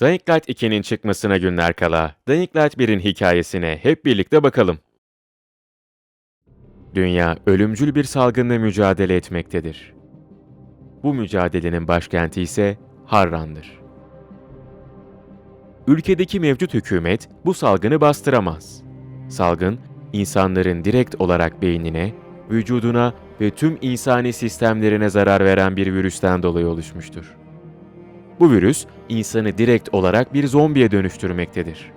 Dying Light 2'nin çıkmasına günler kala, Dying Light 1'in hikayesine hep birlikte bakalım. Dünya ölümcül bir salgınla mücadele etmektedir. Bu mücadelenin başkenti ise Harran'dır. Ülkedeki mevcut hükümet bu salgını bastıramaz. Salgın, insanların direkt olarak beynine, vücuduna ve tüm insani sistemlerine zarar veren bir virüsten dolayı oluşmuştur. Bu virüs, insanı direkt olarak bir zombiye dönüştürmektedir.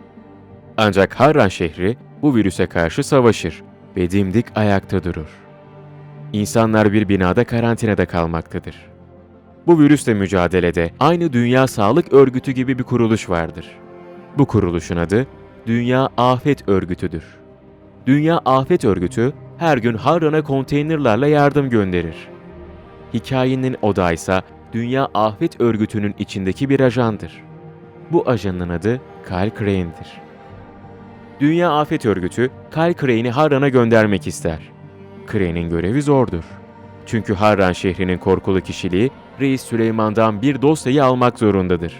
Ancak Harran şehri bu virüse karşı savaşır ve dimdik ayakta durur. İnsanlar bir binada karantinada kalmaktadır. Bu virüsle mücadelede aynı Dünya Sağlık Örgütü gibi bir kuruluş vardır. Bu kuruluşun adı Dünya Afet Örgütü'dür. Dünya Afet Örgütü her gün Harran'a konteynerlarla yardım gönderir. Hikayenin odağı ise Dünya Afet Örgütü'nün içindeki bir ajandır. Bu ajanın adı Kyle Crane'dir. Dünya Afet Örgütü, Kyle Crane'i Harran'a göndermek ister. Crane'in görevi zordur. Çünkü Harran şehrinin korkulu kişiliği Reis Süleyman'dan bir dosyayı almak zorundadır.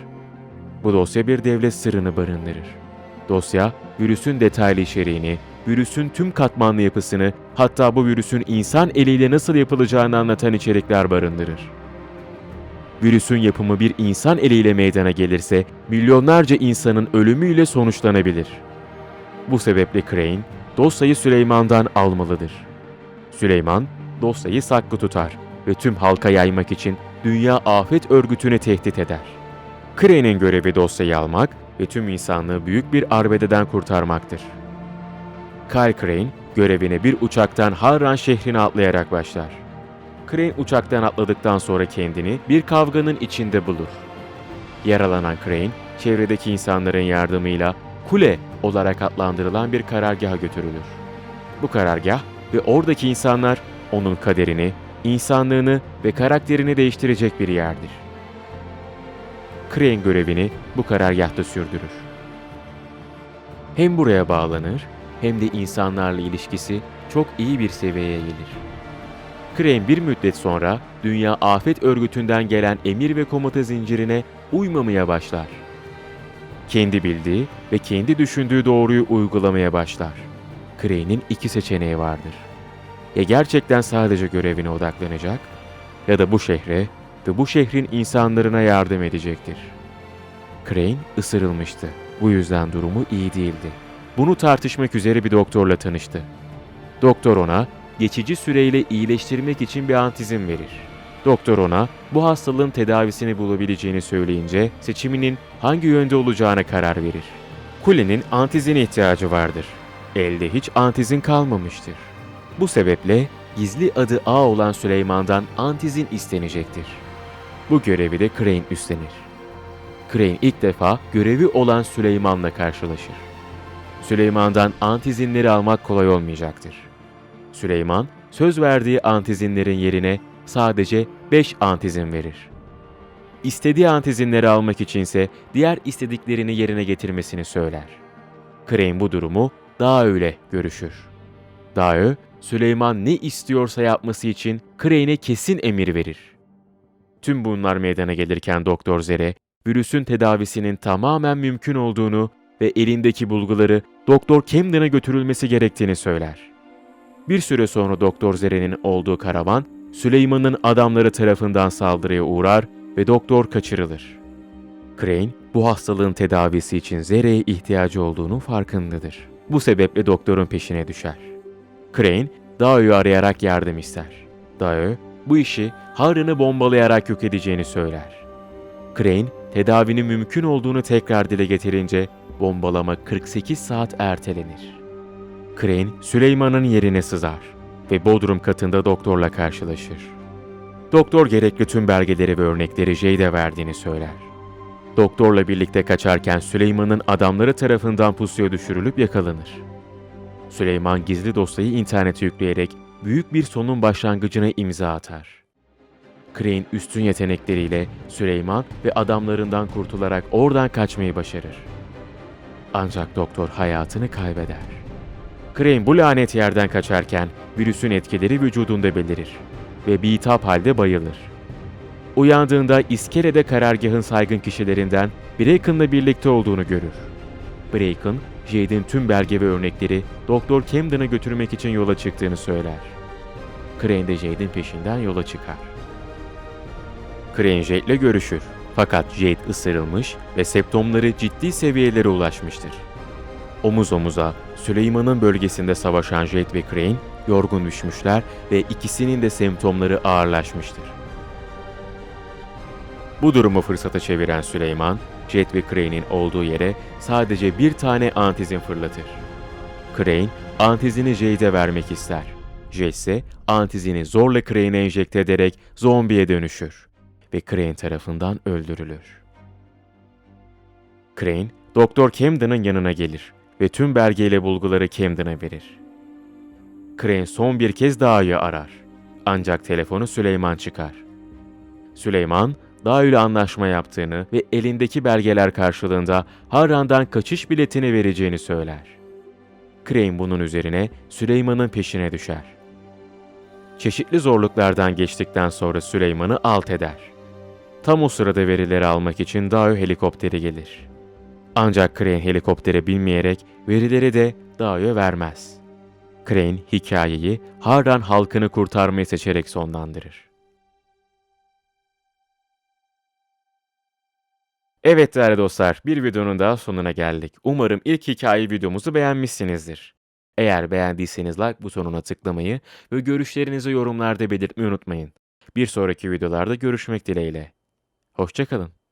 Bu dosya bir devlet sırrını barındırır. Dosya, virüsün detaylı içeriğini, virüsün tüm katmanlı yapısını, hatta bu virüsün insan eliyle nasıl yapılacağını anlatan içerikler barındırır. Virüsün yapımı bir insan eliyle meydana gelirse milyonlarca insanın ölümüyle sonuçlanabilir. Bu sebeple Crane dosyayı Süleyman'dan almalıdır. Süleyman dosyayı saklı tutar ve tüm halka yaymak için Dünya Afet Örgütü'nü tehdit eder. Crane'in görevi dosyayı almak ve tüm insanlığı büyük bir arbededen kurtarmaktır. Kyle Crane görevine bir uçaktan Harran şehrine atlayarak başlar. Crane uçaktan atladıktan sonra kendini bir kavganın içinde bulur. Yaralanan Crane, çevredeki insanların yardımıyla kule olarak adlandırılan bir karargaha götürülür. Bu karargah ve oradaki insanlar onun kaderini, insanlığını ve karakterini değiştirecek bir yerdir. Crane görevini bu karargahta sürdürür. Hem buraya bağlanır hem de insanlarla ilişkisi çok iyi bir seviyeye gelir. Crane bir müddet sonra Dünya Afet Örgütü'nden gelen emir ve komuta zincirine uymamaya başlar. Kendi bildiği ve kendi düşündüğü doğruyu uygulamaya başlar. Crane'in iki seçeneği vardır. Ya gerçekten sadece görevine odaklanacak ya da bu şehre ve bu şehrin insanlarına yardım edecektir. Crane ısırılmıştı. Bu yüzden durumu iyi değildi. Bunu tartışmak üzere bir doktorla tanıştı. Doktor ona geçici süreyle iyileştirmek için bir antizin verir. Doktor ona bu hastalığın tedavisini bulabileceğini söyleyince seçiminin hangi yönde olacağına karar verir. Kulenin antizine ihtiyacı vardır. Elde hiç antizin kalmamıştır. Bu sebeple gizli adı A olan Süleyman'dan antizin istenecektir. Bu görevi de Crane üstlenir. Crane ilk defa görevi olan Süleyman'la karşılaşır. Süleyman'dan antizinleri almak kolay olmayacaktır. Süleyman, söz verdiği antizinlerin yerine sadece 5 antizin verir. İstediği antizinleri almak içinse diğer istediklerini yerine getirmesini söyler. Crane bu durumu Daö'yle görüşür. Daö, Süleyman ne istiyorsa yapması için Crane'e kesin emir verir. Tüm bunlar meydana gelirken Doktor Zere, virüsün tedavisinin tamamen mümkün olduğunu ve elindeki bulguları Doktor Camden'a götürülmesi gerektiğini söyler. Bir süre sonra Doktor Zere'nin olduğu karavan, Süleyman'ın adamları tarafından saldırıya uğrar ve doktor kaçırılır. Crane, bu hastalığın tedavisi için Zere'ye ihtiyacı olduğunu farkındadır. Bu sebeple doktorun peşine düşer. Crane, Dao'yu arayarak yardım ister. Dao, bu işi Harran'ı bombalayarak yok edeceğini söyler. Crane, tedavinin mümkün olduğunu tekrar dile getirince bombalama 48 saat ertelenir. Crane, Süleyman'ın yerine sızar ve Bodrum katında doktorla karşılaşır. Doktor gerekli tüm belgeleri ve örnekleri Jade'e verdiğini söyler. Doktorla birlikte kaçarken Süleyman'ın adamları tarafından pusuya düşürülüp yakalanır. Süleyman gizli dosyayı internete yükleyerek büyük bir sonun başlangıcına imza atar. Crane üstün yetenekleriyle Süleyman ve adamlarından kurtularak oradan kaçmayı başarır. Ancak doktor hayatını kaybeder. Crane bu lanet yerden kaçarken virüsün etkileri vücudunda belirir ve bitap halde bayılır. Uyandığında iskelede karargahın saygın kişilerinden Braken'la birlikte olduğunu görür. Braken, Jade'in tüm belge ve örnekleri Doktor Camden'a götürmek için yola çıktığını söyler. Crane de Jade'in peşinden yola çıkar. Crane Jade'le görüşür. Fakat Jade ısırılmış ve septomları ciddi seviyelere ulaşmıştır. Omuz omuza Süleyman'ın bölgesinde savaşan Jade ve Crane yorgun düşmüşler ve ikisinin de semptomları ağırlaşmıştır. Bu durumu fırsata çeviren Süleyman, Jet ve Crane'in olduğu yere sadece bir tane antizin fırlatır. Crane, antizini Jade'e vermek ister. Jet ise antizini zorla Crane'e enjekte ederek zombiye dönüşür ve Crane tarafından öldürülür. Crane, Doktor Camden'ın yanına gelir ve tüm belgeyle bulguları Camden'a verir. Crane son bir kez Dağ'ı arar. Ancak telefonu Süleyman çıkar. Süleyman, Dağ ile anlaşma yaptığını ve elindeki belgeler karşılığında Harran'dan kaçış biletini vereceğini söyler. Crane bunun üzerine Süleyman'ın peşine düşer. Çeşitli zorluklardan geçtikten sonra Süleyman'ı alt eder. Tam o sırada verileri almak için Dao helikopteri gelir. Ancak Crane helikoptere binmeyerek verileri de Dao'ya vermez. Crane hikayeyi Harran halkını kurtarmayı seçerek sonlandırır. Evet değerli dostlar, bir videonun daha sonuna geldik. Umarım ilk hikaye videomuzu beğenmişsinizdir. Eğer beğendiyseniz like butonuna tıklamayı ve görüşlerinizi yorumlarda belirtmeyi unutmayın. Bir sonraki videolarda görüşmek dileğiyle. Hoşçakalın.